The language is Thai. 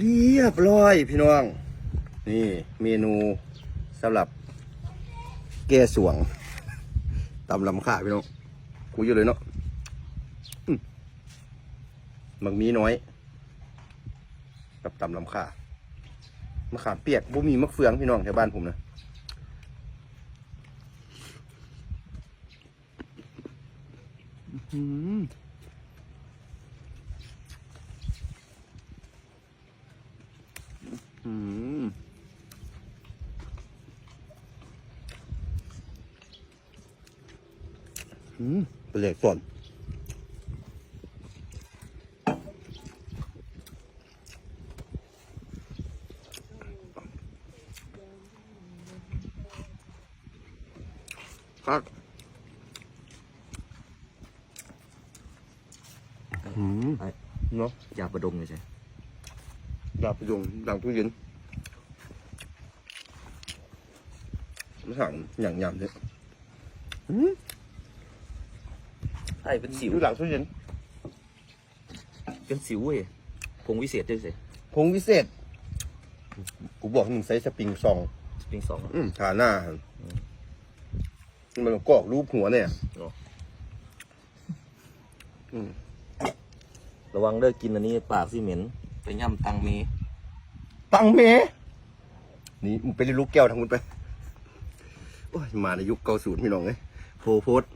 เรียบร้อยพี่น้อง นี่เมนูสำหรับแก้สวงตำลำข่าพี่น้องกูอยู่เลยเนาะมักมีน้อย กับตำลำข่ามะขามเปียกบ่มีมะเฟืองพี่น้องแถวบ้านผมนะอื้อ อืมอืมเป็นเหล็กก่อนครับอืมไอ้เนาะยาประดงเลยใช่ ดาบประยงดังตู้เย็นไม่สั่งอย่างยำเลยอืมไอ้เป็นสิวอยู่หลังตู้เย็นเป็นสิวเว้ยพงวิเศษด้วยสิพงวิเศษกูบอกให้มึงใส่สปริงซองสปริงสองอืมทาหน้ามันกรอกรูปหัวเนี่ยอืมระวังเด้อกินอันนี้ปากสิเหม็น ไปย่ำตังเมตังเมนี่มึงไปเรียนลูกแก้วทางคุณไปโอ้ยมาในยุคเก้าศูนย์พี่น้องเอ้ยโพโพสต์